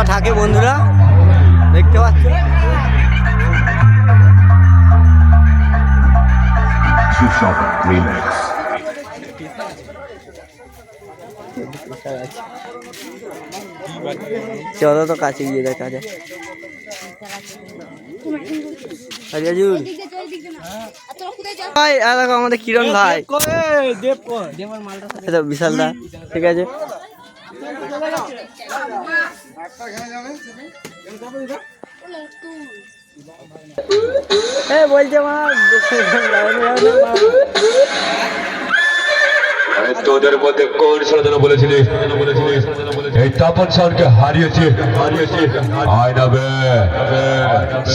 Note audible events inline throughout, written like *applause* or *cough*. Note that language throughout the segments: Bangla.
অবস্থা থাকে বন্ধুরা। দেখতে পাচ্ছ? চলো তো কাছে গিয়ে দেখা যায় ভাই দেখো আমাদের কিরণ ভাই। বিশাল দা ঠিক আছে? বলছে মা তোদের মধ্যে কোন সাধনা বলেছিলিস এই তাপন সারকে হারিয়েছে। হারিয়েছে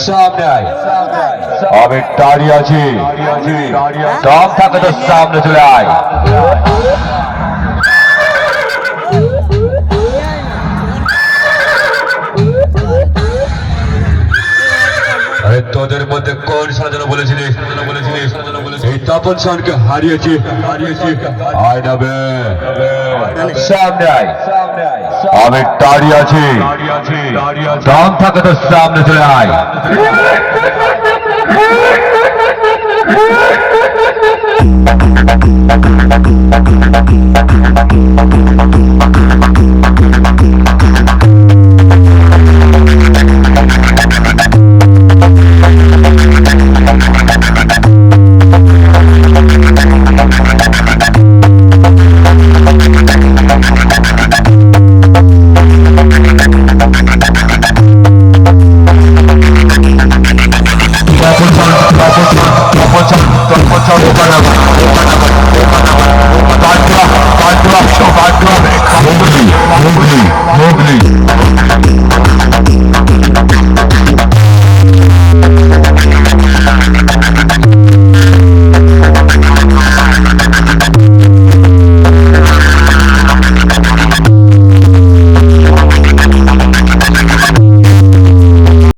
সামনে আমি দাঁড়িয়ে আছি। দম থাকে তো সামনে চলে আয়। তোদের মধ্যে কোন সাজানো বলেছিলিস বলেছিলিস? এই তাপন সারকে হারিয়েছি হারিয়েছি। আয় না বে। সামনে আয়। আমি দাঁড়িয়ে আছি। দম থাকে তো সামনে চলে আয়। *laughs* Mowgli, Mowgli, Mowgli.